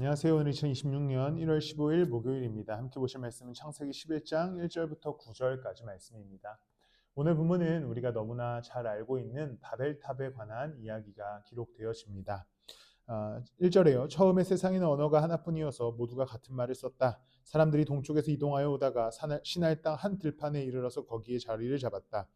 안녕하세요. 오늘 2026년 1월 15일 목요일입니다. 함께 보실 말씀은 창세기 11장 1절부터 9절까지 말씀입니다. 오늘 본문은 우리가 너무나 잘 알고 있는 바벨탑에 관한 이야기가 기록되어집니다. 아, 1절에요. 처음에 세상에는 언어가 하나뿐이어서 모두가 같은 말을 썼다. 사람들이 동쪽에서 이동하여 오다가 신할 땅 한 들판에 이르러서 거기에 자리를 잡았다.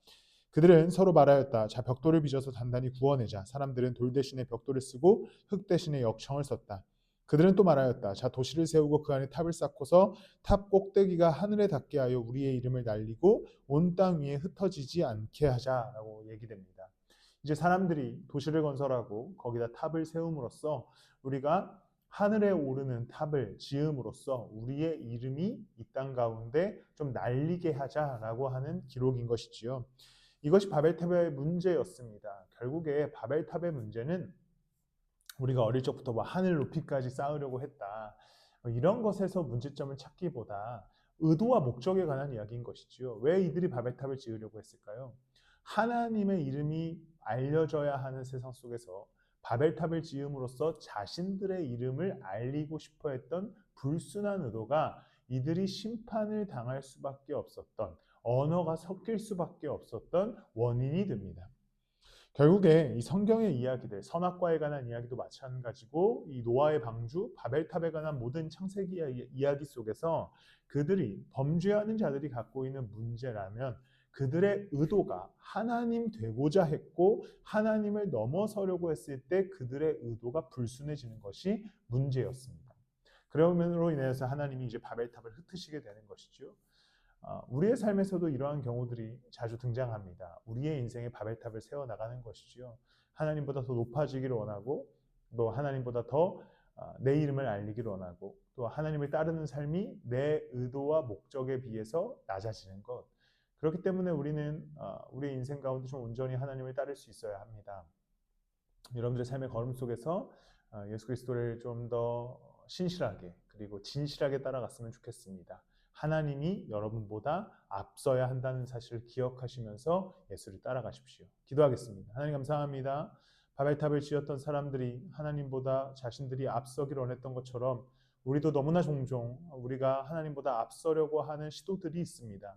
그들은 서로 말하였다. 자, 벽돌을 빚어서 단단히 구워내자. 사람들은 돌 대신에 벽돌을 쓰고 흙 대신에 역청을 썼다. 그들은 또 말하였다. 자, 도시를 세우고 그 안에 탑을 쌓고서 탑 꼭대기가 하늘에 닿게 하여 우리의 이름을 날리고 온 땅 위에 흩어지지 않게 하자라고 얘기됩니다. 이제 사람들이 도시를 건설하고 거기다 탑을 세움으로써 우리가 하늘에 오르는 탑을 지음으로써 우리의 이름이 이 땅 가운데 좀 날리게 하자라고 하는 기록인 것이지요. 이것이 바벨탑의 문제였습니다. 결국에 바벨탑의 문제는 우리가 어릴 적부터 뭐 하늘 높이까지 쌓으려고 했다. 뭐 이런 것에서 문제점을 찾기보다 의도와 목적에 관한 이야기인 것이지요. 왜 이들이 바벨탑을 지으려고 했을까요? 하나님의 이름이 알려져야 하는 세상 속에서 바벨탑을 지음으로써 자신들의 이름을 알리고 싶어 했던 불순한 의도가 이들이 심판을 당할 수밖에 없었던 언어가 섞일 수밖에 없었던 원인이 됩니다. 결국에 이 성경의 이야기들, 선악과에 관한 이야기도 마찬가지고 이 노아의 방주, 바벨탑에 관한 모든 창세기 이야- 이야기 속에서 그들이 범죄하는 자들이 갖고 있는 문제라면 그들의 의도가 하나님 되고자 했고 하나님을 넘어서려고 했을 때 그들의 의도가 불순해지는 것이 문제였습니다. 그러면으로 인해서 하나님이 이제 바벨탑을 흩으시게 되는 것이죠. 어, 우리의 삶에서도 이러한 경우들이 자주 등장합니다. 우리의 인생에 바벨탑을 세워 나가는 것이지요. 하나님보다 더 높아지기를 원하고, 또 하나님보다 더 내 이름을 알리기를 원하고, 또 하나님을 따르는 삶이 내 의도와 목적에 비해서 낮아지는 것. 그렇기 때문에 우리는 어, 우리의 인생 가운데 좀 온전히 하나님을 따를 수 있어야 합니다. 여러분들의 삶의 걸음 속에서 어, 예수 그리스도를 좀 더 신실하게 그리고 진실하게 따라갔으면 좋겠습니다. 하나님이 여러분보다 앞서야 한다는 사실을 기억하시면서 예수를 따라가십시오. 기도하겠습니다. 하나님 감사합니다. 바벨탑을 지었던 사람들이 하나님보다 자신들이 앞서기를 원했던 것처럼 우리도 너무나 종종 우리가 하나님보다 앞서려고 하는 시도들이 있습니다.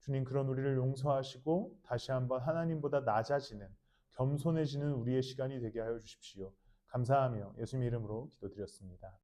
주님 그런 우리를 용서하시고 다시 한번 하나님보다 낮아지는 겸손해지는 우리의 시간이 되게 하여 주십시오. 감사하며 예수님 이름으로 기도드렸습니다.